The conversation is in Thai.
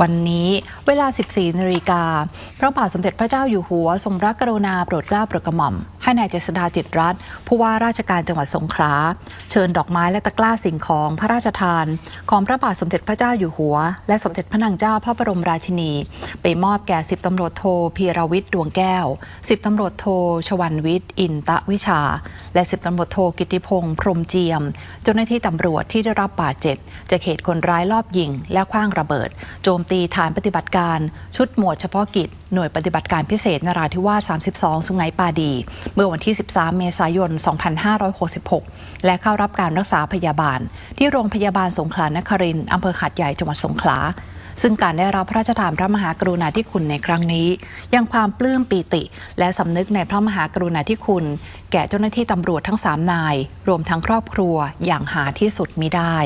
วันนี้เวลา 14นาฬิกาพระบาทสมเด็จพระเจ้าอยู่หัวทรงพระกรุณาโปรดเกล้าโปรดกระหม่อม ให้นายเจษฎาจิตรัตน์ผู้ว่าราชการจังหวัดสงขลาเชิญดอกไม้และตะกร้าสิ่งของพระราชทาน ของพระบาทสมเด็จพระเจ้าอยู่หัว และสมเด็จพระนางเจ้าพระบรมราชินี ไปมอบแก่สิบตำรวจโทพีรวิทย์ดวงแก้วสิบตำรวจโทชวันวิทย์อินตะวิชา และสิบตำรวจโทกิติพงษ์พรมเจียม เจ้าหน้าที่ตำรวจที่ได้รับบาดเจ็บจากเหตุคนร้ายลอบยิง และคว้างระเบิด โจมตีฐานปฏิบัติการ ชุดหมวดเฉพาะกิจ หน่วยปฏิบัติการพิเศษนราธิวาส 32 สุไหงปาดีเมื่อวันที่ 13 เมษายน 2566 และเข้ารับการรักษาพยาบาล ที่โรงพยาบาลสงขลานครินทร์อำเภอหาดใหญ่จังหวัดสงขลาซึ่งการได้รับพระราชทานพระมหากรุณาธิคุณในครั้งนี้ ยังความปลื้มปีติ และสำนึกในพระมหากรุณาธิคุณ แก่เจ้าหน้าที่ตำรวจทั้งสามนาย รวมทั้งครอบครัวอย่างหาที่สุดมิได้